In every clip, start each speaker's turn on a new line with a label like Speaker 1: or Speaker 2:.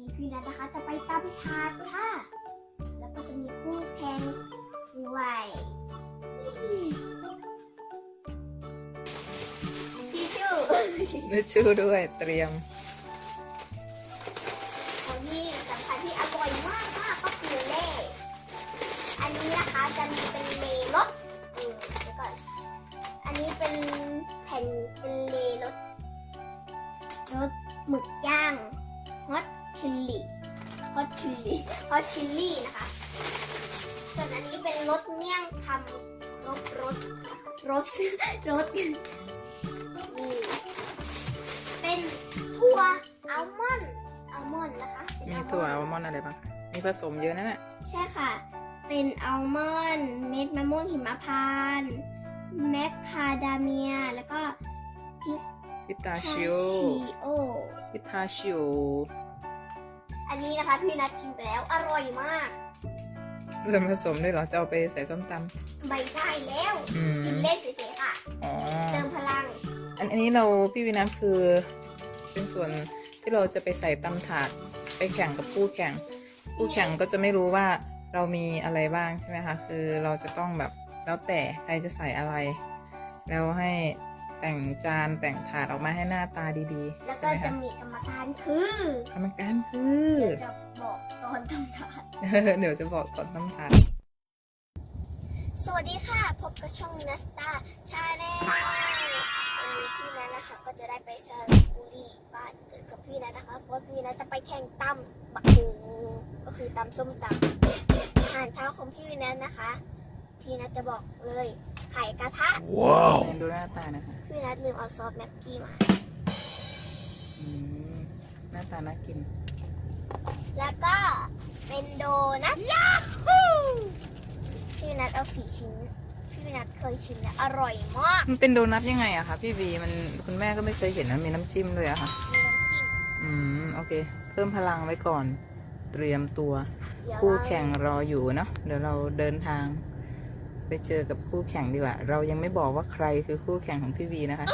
Speaker 1: นี้พี่นัทนะคะจะไปตำถาดค่ะ แล้วก็จะมีคู่แข่งด้วยทิชชู่
Speaker 2: นึกชื่อด้วยเตรียม
Speaker 1: ของที่สำคัญที่อร่อยมากมากๆก็คือเล่ อันนี้นะคะจะมีเป็นเลรสเออเดี๋ยวก่อน อันนี้เป็นแผ่นเป็นเลรสรสหมึกย่างฮอต ชิลลี่ฮอตชิลลี่ฮอตชิลลี่นะคะ ส่วนอันนี้เป็นรสเมี่ยงคำรสรสรสรสนี่เป็นถั่วอัลมอนด์อัลมอนด์นะคะเป็น
Speaker 2: มี
Speaker 1: อัลม
Speaker 2: ถั่ว
Speaker 1: อนด์
Speaker 2: อัลมอนด์อะไรบ้าง มีผสมเยอะนะเนี่ย
Speaker 1: ใช่ค่ะ เป็นอัลมอนด์เม็ดมะม่วงหิมพานต์แมคคาดาเมีย แล้วก็พิส
Speaker 2: พิตา
Speaker 1: ทา
Speaker 2: ชิ
Speaker 1: ชิ
Speaker 2: โอ
Speaker 1: โอ
Speaker 2: พิตาชิโอ
Speaker 1: อันนี้นะคะพี่นัทชิมไปแล้วอร่อยมาก
Speaker 2: ส่วนผสมด้วยเหรอจะเอาไปใส่ส้มต
Speaker 1: ใบได้แล้วำ
Speaker 2: อืม
Speaker 1: กินเล่นเฉยๆค่ะ
Speaker 2: อ๋อ
Speaker 1: เติมพลัง
Speaker 2: อันอันนี้เราพี่วินัทคือ เป็นส่วนที่เราจะไปใส่ตำถาดไปแข่งกับคู่แข่ง คู่แข่งก็จะไม่รู้ว่าเรามีอะไรบ้างใช่ไหมคะ คือเราจะต้องแบบแล้วแต่ใครจะใส่อะไร แล้วให้ แต่งจานแต่งถาดออกมาให้หน้าตาดีๆ
Speaker 1: แล้ว
Speaker 2: ใช่
Speaker 1: ก็
Speaker 2: ไหม
Speaker 1: จะ
Speaker 2: คะ
Speaker 1: มีกรรมการคือ
Speaker 2: กรรมการคือ
Speaker 1: เดี๋ยวจะบอกตอนทำถาด
Speaker 2: เดี๋ยวจะบอกก่อนตำถาด
Speaker 1: สวัสดีค่ะ พบกับช่องนัสตาชาแนลวันนี้พี่นัทนะคะก็จะได้ไปสระบุรีบ้านเกิดกับพี่นัทนะคะเพราะว่าพี่นัทจะไปแข่งตำบักหูก็คือตำส้มตำอาหารเช้าของพี่นัทนะคะ พี่นัทจะบอกเลยไข่กระทะ
Speaker 2: ดูหน้าตานะคะ
Speaker 1: พี่ นัทลืมเอาซอสแม็กกี้มา
Speaker 2: อืมหน้าตาน่ากิน
Speaker 1: แล้วก็เป็นโดนัทพี่นัทเอาสี่ชิ้น พี่นัทเคยชิมแล้วอร่อยมาก
Speaker 2: มันเป็นโดนัทยังไงอะคะพี่บีมันคุณแม่ก็ไม่เคยเห็นนะมีน้ำจิ้มด้วยอะค่ะ
Speaker 1: มีน้ำจิ้ม
Speaker 2: อืม โอเค เพิ่มพลังไว้ก่อน เตรียมตัว
Speaker 1: เดี๋ยว
Speaker 2: คู่
Speaker 1: เรา
Speaker 2: แข่งรออยู่เนาะเดี๋ยวเราเดินทาง ไปเจอกับคู่แข่งดีกว่า เรายังไม่บอกว่าใครคือคู่แข่งของพี่วีนะคะ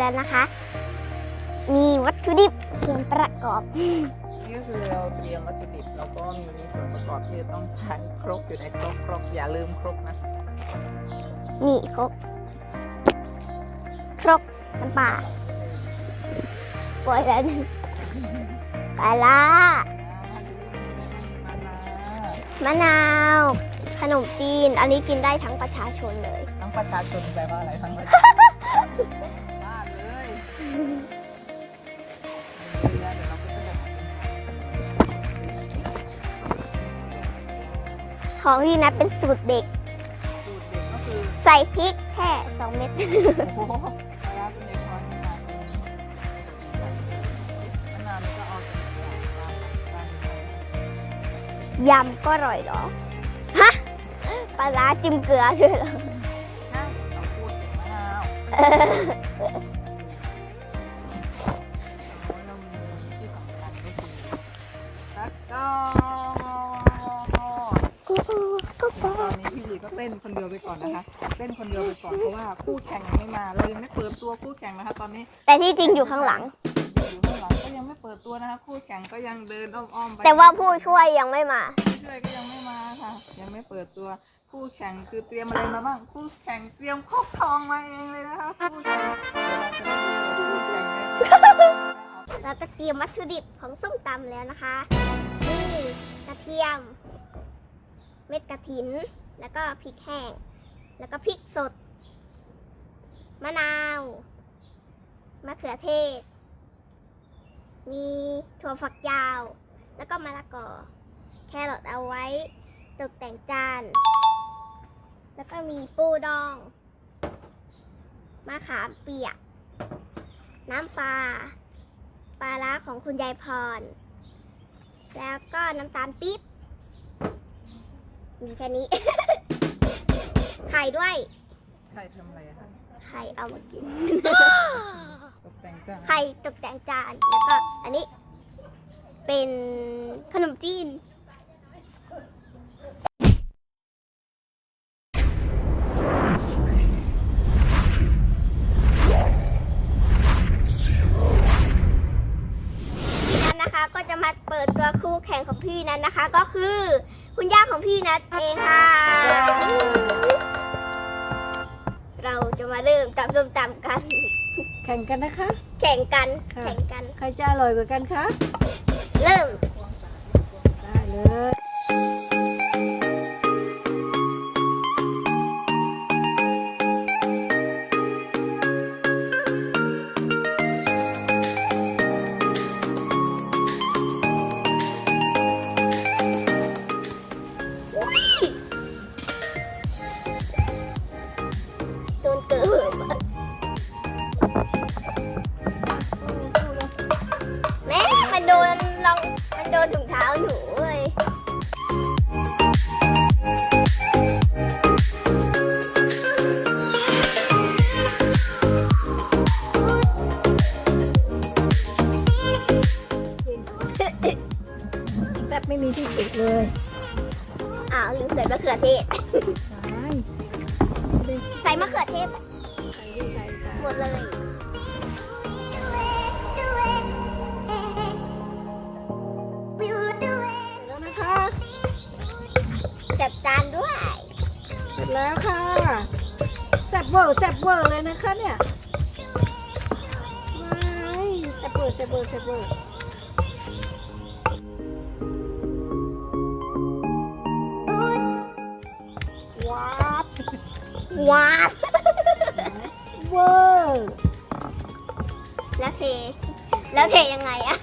Speaker 1: บ้านพี่นัทแล้วนะคะ มีวัตถุดิบส่วนประกอบ
Speaker 2: นี่ก็คือเราเตรียมวัตถุดิบแล้วก็มีส่วนประกอบที่จะต้องใช้ครบอยู่ในครกครกอย่าลืมครกนะ
Speaker 1: นี่ครก ครกน้ำปลาปล่อยแล้วนะปลาล่ามะนาว ขนมจีน อันนี้กินได้ทั้งประชาชนเลย
Speaker 2: ทั้งประชาชนแปลว่าอะไรทั้งประชาชนบ้าน เดี๋ยวเราก็จะแบบ
Speaker 1: ของพี่นัทเป็นสูตรเด็ก
Speaker 2: สูตรเด็กก็คือ
Speaker 1: ใส่พริกแค่2เม็ด
Speaker 2: โอ้โหเวลาเป็นเด็กน้อยนี่นะมะนาวนี่ก็เอาแต่อย่างบ้านบ้าน
Speaker 1: ยำก็อร่อยเหรอ ฮะ ปลาร้าจิ้มเกลือด้วยเหรอ
Speaker 2: ใช่เราพูดถึงมะนาว เตักกอ
Speaker 1: ก็พอ
Speaker 2: ตอนนี้พี่บีก็เต้นคนเดียวไปก่อนนะคะเต้นคนเดียวไปก่อนเพราะว่าคู่แข่งยังไม่มาเรายังไม่เปิดตัวคู่แข่งนะคะ ตอนนี้
Speaker 1: แต่ที่จริงอยู่ข้างหลัง
Speaker 2: อยู่ข้างหลังก็ยังไม่เปิดตัวนะคะ คู่แข่งก็ยังเดินอ้อมๆไป
Speaker 1: แต่ว่าผู้ช่วยยังไม่มา
Speaker 2: ผู้ช่วยก็ยังไม่มาค่ะ ยังไม่เปิดตัวคู่แข่งคือเตรียมอะไรมาบ้างคู่แข่งเตรียมครอบทองมาเองเลยนะคะคู่แข่งเดี๋ยวเราจะเลย
Speaker 1: เราก็เตรียมวัตถุดิบของส้มตำแล้วนะคะ ระเทียม เม็ดกระถิน แล้วก็พริกแห้ง แล้วก็พริกสด มะนาว มะเขือเทศ มีถั่วฝักยาว แล้วก็มะละกอ แครอทเอาไว้ตกแต่งจาน แล้วก็มีปูดอง มะขามเปียก น้ำปลา ปลาร้าของคุณยายพร แล้วก็น้ำตาลปี๊บ มีแค่นี้ ไข่ด้วย
Speaker 2: ใครทำอะไรอะคะ
Speaker 1: ไข่เอามากิน
Speaker 2: ตกแต่งจ้า
Speaker 1: ไข่ตกแต่งจาน แล้วก็อันนี้ เป็นขนมจีน แข่งของพี่นัทนะคะ ก็คือ คุณย่าของพี่นัทเองค่ะ เราจะมาเริ่มตำส้มตำกัน
Speaker 3: แข่งกันนะคะ
Speaker 1: แข่งกัน
Speaker 3: ค่ะ
Speaker 1: แข่งกัน
Speaker 3: ใครจะอร่อยกว่ากันคะ
Speaker 1: เริ่ม นเกิบอะแม่มันโดนลองมันโดนถุงเท้าหนูเลย
Speaker 3: แซ่บไม่มีที่ติดเลย
Speaker 1: อ้าวลืมใส่มะเขือเทศ
Speaker 3: ใช่
Speaker 1: ใส่มะเขือเทศ
Speaker 3: ใส่ได้ใส่ค่ะ
Speaker 1: หมดเลย
Speaker 3: เสร็จแล้วนะคะ
Speaker 1: จัดจานด้วย
Speaker 3: เสร็จแล้วค่ะแซ่บเวอร์แซ่บเวอร์เลยนะคะเนี่ยว้ายแซ่บเวอร์แซ่บเวอร์แซ่บเวอร์ ว้าวเวอร์
Speaker 1: แล้วเท แล้วเทยังไง
Speaker 2: อะ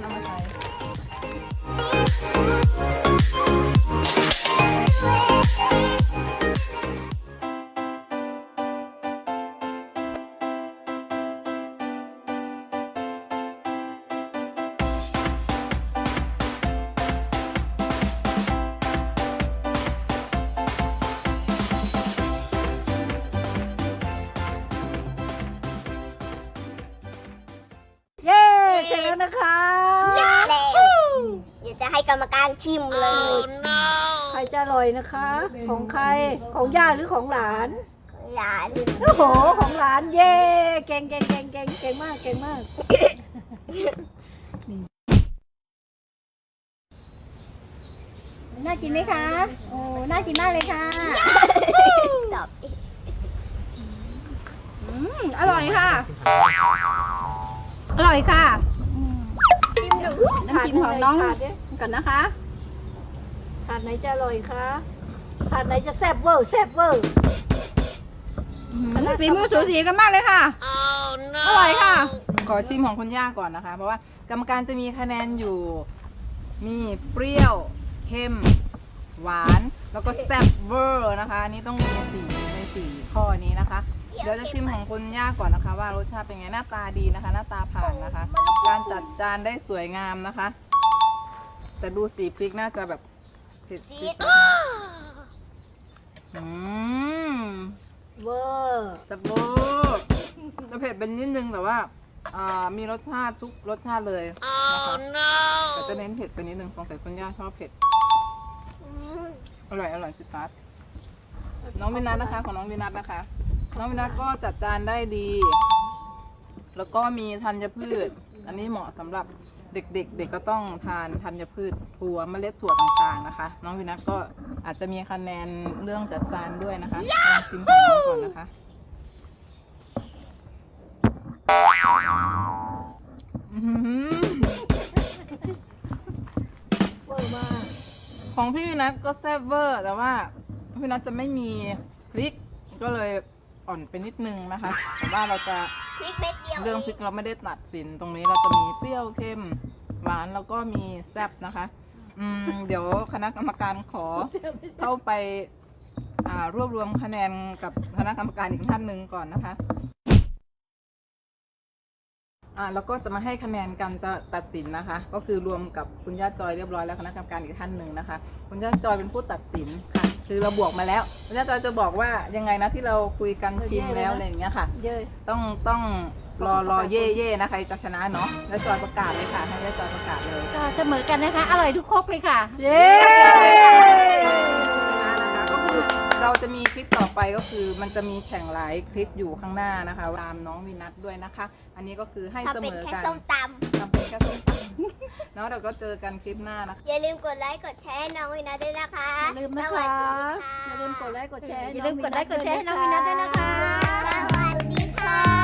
Speaker 2: แล้วนำมาใช้
Speaker 3: เย้เสร็จแล้วนะคะ
Speaker 1: แล้วเดี๋ยวจะให้กรรมการชิมเลย
Speaker 3: ใครจะอร่อยนะคะ ของใครของย่าหรือของหลาน
Speaker 1: หลาน
Speaker 3: โอ้โหของหลานเย้เก่งเก่งเก่งเก่งเก่งมากเก่งมาก
Speaker 4: น่ากินไหมคะโอ้น่ากินมากเลยค่ะ
Speaker 1: ตอบอีก
Speaker 4: อืมอร่อยค่ะ อร่อยค่ะ
Speaker 3: จิ้มดู
Speaker 4: น้ำจิ้มของน้อง
Speaker 3: ถาดดิ
Speaker 4: ก่อนนะคะ
Speaker 3: ถาดไหนจะอร่อยคะถาดไหนจะแซ่บเวอร์แซ่บเวอร์
Speaker 4: ฝีมือสูสีกันมากเลยค่ะอร่อยค่ะ
Speaker 2: ขอชิมของคุณย่าก่อนนะคะ เพราะว่ากรรมการจะมีคะแนนอยู่ มีเปรี้ยว เค็ม หวาน แล้วก็แซ่บเวอร์นะคะ อันนี้ต้องมีสี่ในสี่ข้อนี้นะคะ เดี๋ยวจะชิมของคุณย่าก่อนนะคะ ว่ารสชาติเป็นไงหน้าตาดีนะคะ หน้าตาผ่านนะคะ การจัดจานได้สวยงามนะคะ แต่ดูสีพริกน่าจะแบบเผ็ดซีดอืม
Speaker 3: เวอร์
Speaker 2: แต่โบจะเผ็ดเป็นนิดนึงแต่ว่าอ่ามีรสชาติทุกรสชาติเลยนะคะแต่จะเน้นเผ็ดไปนิดนึงสงสัยคุณย่าชอบเผ็ด
Speaker 1: อืม
Speaker 2: อร่อยอร่อยสิตัสน้องวินัทนะคะ ของน้องวินัทนะคะ น้องวินัทก็จัดจานได้ดี แล้วก็มีธัญพืช อันนี้เหมาะสำหรับเเด็กๆ เด็กก็ต้องทานธัญพืชถั่วเมล็ดถั่วต่างๆนะคะ น้องวินัทก็อาจจะมีคะแนนเรื่องจัดจานด้วยนะคะลองชิมของน้องก่อนนะคะ อื้อหือ
Speaker 3: เวอร์มาก
Speaker 2: ของพี่วินัทก็แซ่บเวอร์ แต่ว่าพี่วินัทจะไม่มีพริกก็เลย อ่อนไปนิดนึงนะคะ แต่ว่าเราจะ
Speaker 1: พริกเม็ดเดียว
Speaker 2: เรื่องพริกเราไม่ได้ตัดสินตรงนี้เราจะมีเปรี้ยวเค็มหวานแล้วก็มีแซ่บนะคะ อืมเดี๋ยวคณะกรรมการขอเข้าไป อ่ารวบรวมคะแนนกับคณะกรรมการอีกท่านหนึ่งก่อนนะคะ อ่าแล้วก็จะมาให้คะแนนกันจะตัดสินนะคะ ก็คือรวมกับคุณย่าจอยเรียบร้อยแล้วคณะกรรมการอีกท่านหนึ่งนะคะ คุณย่าจอยเป็นผู้ตัดสินค่ะ คือเราบวกมาแล้ว คุณย่าจอยจะบอกว่ายังไงนะที่เราคุยกันชิมแล้วอะไรอย่างเงี้ยค่ะ
Speaker 3: เย้ย
Speaker 2: ต้องต้องรอรอเย่เย่นะใครจะชนะเนาะแล้วจอยประกาศเลยค่ะให้แล้วจอยประกาศเลย
Speaker 4: ก็เสมอกันนะคะ อร่อยทุกครกเลยค่ะ
Speaker 3: เย้
Speaker 2: เราจะมีคลิปต่อไปก็คือมันจะมีแข่งหลายคลิปอยู่ข้างหน้านะคะ ตามน้องวินัทด้วยนะคะ อันนี้ก็คือให้เส
Speaker 1: ทำเป็
Speaker 2: ม
Speaker 1: น
Speaker 2: อ
Speaker 1: แค่
Speaker 2: กัน
Speaker 1: ส้มต
Speaker 2: ทำเป็นแค่ส้มตำเนาะเดี๋ยวก็เจอกันคลิปหน้านะคะำ
Speaker 1: อย่าลืมกดไลค์กดแชร์ให้น้องวินาด้วยนะคะ
Speaker 3: อย่าลืมนะ
Speaker 1: สวั
Speaker 3: คะ
Speaker 1: สดีค่ะ
Speaker 3: อย่าลืมกดไลค์กดแชร์ให้
Speaker 4: อย่า
Speaker 3: น้
Speaker 4: ลื
Speaker 3: ง
Speaker 4: มกดไลค์กดแชร์ให้น้องวินัทด้วยนะคะ
Speaker 1: สวัสดีค่ะ